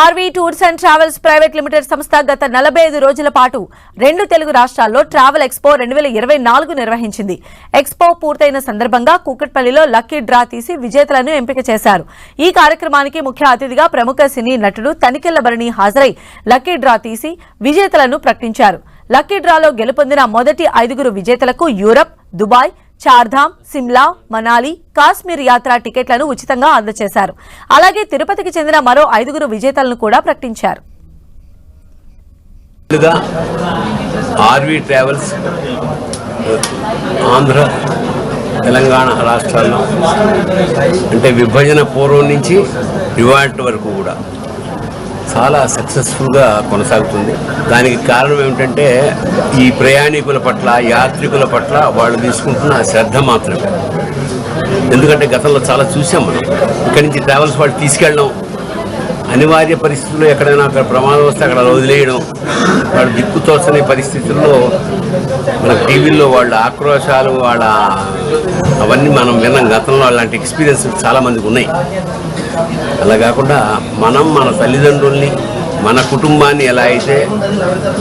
RV tours and travels private limited సంస్థ గత నలభై ఐదు రోజుల పాటు రెండు తెలుగు రాష్ట్రాల్లో ట్రావెల్ ఎక్స్పో రెండు వేల ఇరవై నాలుగు నిర్వహించింది. ఎక్స్పో పూర్తయిన సందర్భంగా కూకట్పల్లిలో లక్కీ డ్రా తీసి విజేతలను ఎంపిక చేశారు. ఈ కార్యక్రమానికి ముఖ్య అతిథిగా ప్రముఖ సినీ నటుడు తనికెళ్ళ భరణి హాజరై లక్కీ డ్రా తీసి విజేతలను ప్రకటించారు. లక్కీ డ్రాలో గెలుపొందిన మొదటి ఐదుగురు విజేతలకు యూరప్ దుబాయ్ చార్ధామ్ సిమ్లా మనాలి కాశ్మీర్ యాత్ర టికెట్లను ఉచితంగా అందజేశారు. అలాగే తిరుపతికి చెందిన మరో ఐదుగురు విజేతలను కూడా ప్రకటించారు. ఆర్వీ ట్రావెల్స్ ఆంధ్ర తెలంగాణ రాష్ట్రాల్లో అంటే విభజన పూర్వం నుంచి ఇవాటి వరకు కూడా చాలా సక్సెస్ఫుల్గా కొనసాగుతుంది. దానికి కారణం ఏమిటంటే ఈ ప్రయాణికుల పట్ల యాత్రికుల పట్ల వాళ్ళు తీసుకుంటున్న శ్రద్ధ మాత్రమే. ఎందుకంటే గతంలో చాలా చూసాం మనం. ఇక్కడి నుంచి ట్రావెల్స్ వాళ్ళు తీసుకెళ్ళడం అనివార్య పరిస్థితుల్లో ఎక్కడైనా అక్కడ ప్రమాదం వస్తే అక్కడ వదిలేయడం వాళ్ళు దిక్కుతోసని పరిస్థితుల్లో మన టీవీల్లో వాళ్ళ ఆక్రోశాలు వాళ్ళ అవన్నీ మనం విన్నాం. గతంలో అలాంటి ఎక్స్పీరియన్స్ చాలామందికి ఉన్నాయి. అలా కాకుండా మనం మన తల్లిదండ్రుల్ని మన కుటుంబాన్ని ఎలా అయితే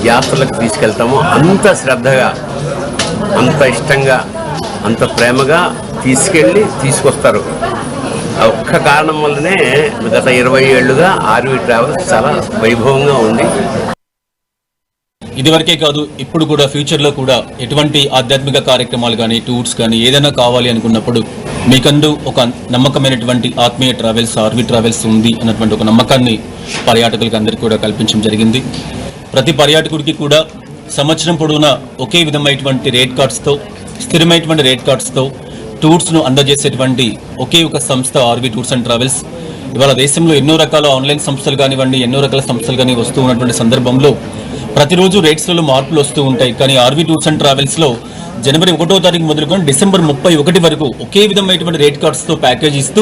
యాత్రలకు తీసుకెళ్తామో అంత శ్రద్ధగా అంత ఇష్టంగా అంత ప్రేమగా తీసుకెళ్ళి తీసుకొస్తారు. ఒక్క కారణం వల్లనే గత ఇరవై ఏళ్ళుగా ఆర్వీ ట్రావెల్స్ చాలా వైభవంగా ఉంది. ఇదివరకే కాదు ఇప్పుడు కూడా ఫ్యూచర్లో కూడా ఎటువంటి ఆధ్యాత్మిక కార్యక్రమాలు కానీ టూర్స్ కానీ ఏదైనా కావాలి అనుకున్నప్పుడు మీకందు ఒక నమ్మకమైనటువంటి ఆత్మీయ ట్రావెల్స్ ఆర్వీ ట్రావెల్స్ ఉంది అన్నటువంటి ఒక నమ్మకాన్ని పర్యాటకులకు అందరికీ కూడా కల్పించడం జరిగింది. ప్రతి పర్యాటకుడికి కూడా సంవత్సరం పొడవునా ఒకే విధమైనటువంటి రేట్ కార్డ్స్తో స్థిరమైనటువంటి రేట్ కార్డ్స్తో టూర్స్ను అందజేసేటువంటి ఒకే ఒక సంస్థ ఆర్వీ టూర్స్ అండ్ ట్రావెల్స్. ఇవాళ దేశంలో ఎన్నో రకాల ఆన్లైన్ సంస్థలు కానివ్వండి ఎన్నో రకాల సంస్థలు కానీ వస్తూ ఉన్నటువంటి సందర్భంలో ప్రతిరోజు రేట్స్లలో మార్పులు వస్తూ ఉంటాయి. కానీ ఆర్వీ టూర్స్ అండ్ ట్రావెల్స్లో జనవరి ఒకటో తారీఖు మొదలుకొని డిసెంబర్ ముప్పై ఒకటి వరకు ఒకే విధమైనటువంటి రేట్ కార్డ్స్తో ప్యాకేజ్ ఇస్తూ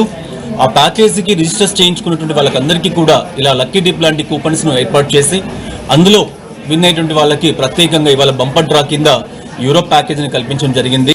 ఆ ప్యాకేజీకి రిజిస్టర్ చేయించుకున్నటువంటి వాళ్ళకందరికీ కూడా ఇలా లక్కీ డిప్ లాంటి కూపన్స్ను ఏర్పాటు చేసి అందులో విన్ అయినటువంటి వాళ్ళకి ప్రత్యేకంగా ఇవాళ బంపర్ డ్రా కింద యూరోప్ ప్యాకేజీని కల్పించడం జరిగింది.